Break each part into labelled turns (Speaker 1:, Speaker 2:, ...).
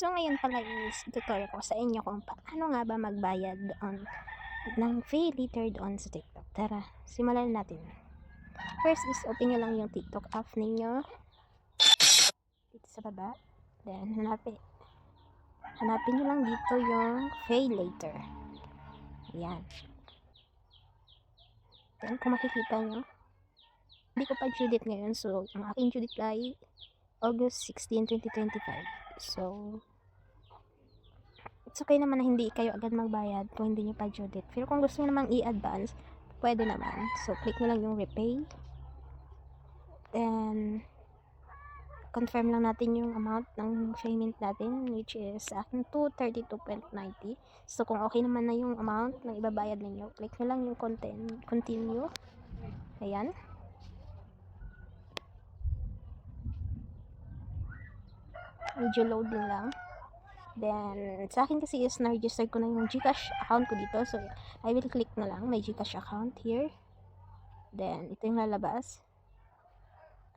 Speaker 1: So, ngayon pala is tutorial ko sa inyo kung paano nga ba magbayad doon ng pay later doon sa TikTok. Tara, simulan natin. First is open nyo lang yung TikTok app ninyo. Dito sa baba. Then, hanapin. Hanapin nyo lang dito yung pay later. Ayan. Then, kung makikita nyo, hindi ko pa date ngayon. So, ang aking date ay August 16, 2025. So, it's okay naman na hindi kayo agad magbayad kung hindi nyo pa due date. Pero kung gusto nyo namang i-advance, pwede naman. So, click nyo lang yung repay. Then, confirm lang natin yung amount ng payment natin, which is sa akin 232.90. So, kung okay naman na yung amount ng ibabayad ninyo, click nyo lang yung content, continue. Ayan. medyo loading lang. Then, sa akin kasi is na-register ko na yung Gcash account ko dito. So, I will click na lang my Gcash account here. Then, ito yung lalabas.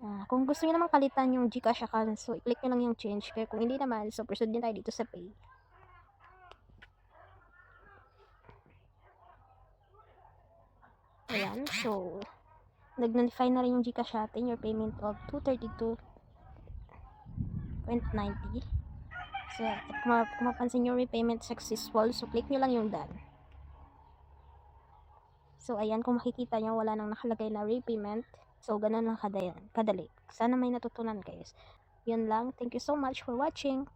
Speaker 1: Ah, kung gusto niyo naman palitan yung Gcash account, so, i-click nyo lang yung change. Kaya kung hindi naman, so, proceed din tayo dito sa pay. Ayan, so, nag-notify na rin yung Gcash natin, your payment of 232 0.90. So, at ma- kung mapansin nyo, repayment successful. So, click nyo lang yung done. So, ayan, kung makikita nyo, wala nang nakalagay na repayment. So, ganun lang kadali. Sana may natutunan guys. Yun lang. Thank you so much for watching.